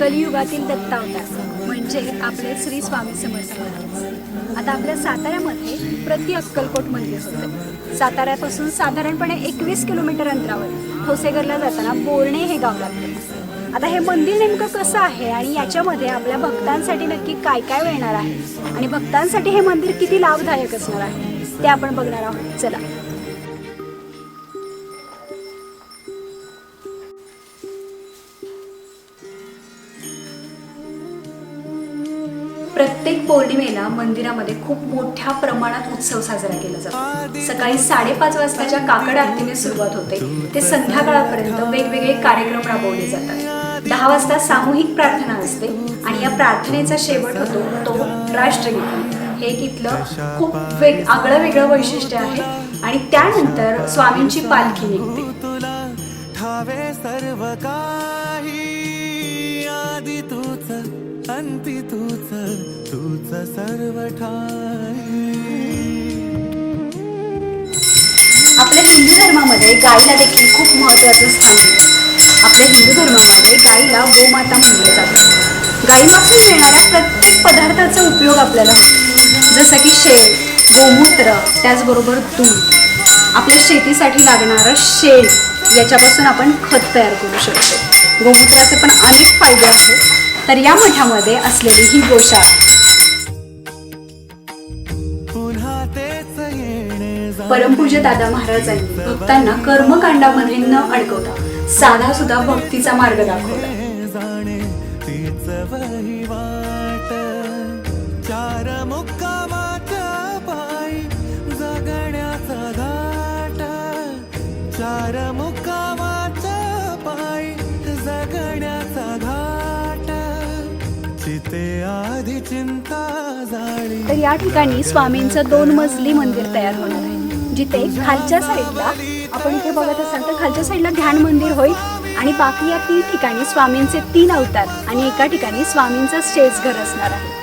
कलियुगातील दत्तावतार. म्हणजे आपले श्री स्वामी समर्थ आता आपल्या साताऱ्यामध्ये प्रति अक्कलकोट मंदिर होतं. साताऱ्यापासून साधारणपणे एकवीस किलोमीटर अंतरावर ठोसेघरला जाताना बोर्णे हे गाव लागतं. आता हे मंदिर नेमकं कसं आहे आणि याच्यामध्ये आपल्या भक्तांसाठी नक्की काय काय मिळणार आहे? आणि भक्तांसाठी हे मंदिर किती लाभदायक असणार आहे? ते आपण बघणार आहोत. चला. प्रत्येक पौर्णिमेला मंदिरामध्ये खूप मोठ्या प्रमाणात उत्सव साजरा केला जातो. सकाळी साडेपाच वाजताच्या काकड आरतीने सुरुवात होते. ते संध्याकाळपर्यंत वेगवेगळे कार्यक्रम राबवले जातात. दहा वाजता सामूहिक प्रार्थना असते आणि या प्रार्थनेचा शेवट होतो तो राष्ट्रगीत. हे एक इथलं खूप वेग आगळं वेगळं वैशिष्ट्य आहे आणि त्यानंतर स्वामींची पालखी निघते. सर्व काही आधी तूच. अंती तूच तूच सर्व आपल्या हिंदू धर्मामध्ये गायीला देखील खूप महत्त्वाचं स्थान आहे. आपल्या हिंदू धर्मामध्ये गायीला गोमाता म्हटलं जातं. गायीपासून मिळणाऱ्या प्रत्येक पदार्थाचा उपयोग आपल्याला होतो. जसं की शेण गोमूत्र त्याचबरोबर दूध. आपल्या शेतीसाठी लागणारं शेण याच्यापासून आपण खत तयार करू शकतो. गोमूत्राचे पण अनेक फायदे आहेत. तर या मठामध्ये असलेली ही गोशाळा. परमपूज्य दादा महाराजांनी भक्तांना कर्मकांडामध्ये न अडकवता साधा सुद्धा भक्तीचा मार्ग दाखवला. चार तर या ठिकाणी स्वामींचं दोन मजली मंदिर तयार होणार आहे जिथे खालच्या साईडला आपण इथे बघत असाल तर खालच्या साईडला ध्यान मंदिर होईल आणि बाकी या तीन ठिकाणी स्वामींचे तीन अवतार आणि एका ठिकाणी स्वामींचं स्टेज घर असणार आहे.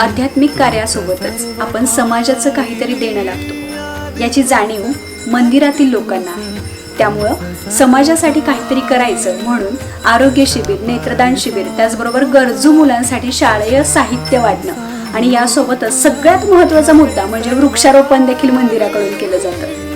आध्यात्मिक कार्यासोबतच आपण समाजाचं काहीतरी देणं लागतो. याची जाणीव मंदिरातील लोकांना आहे. त्यामुळं समाजासाठी काहीतरी करायचं म्हणून आरोग्य शिबिर नेत्रदान शिबिर त्याचबरोबर गरजू मुलांसाठी शालेय साहित्य वाटणं आणि यासोबतच सगळ्यात महत्त्वाचा मुद्दा म्हणजे वृक्षारोपण देखील मंदिराकडून केलं जातं.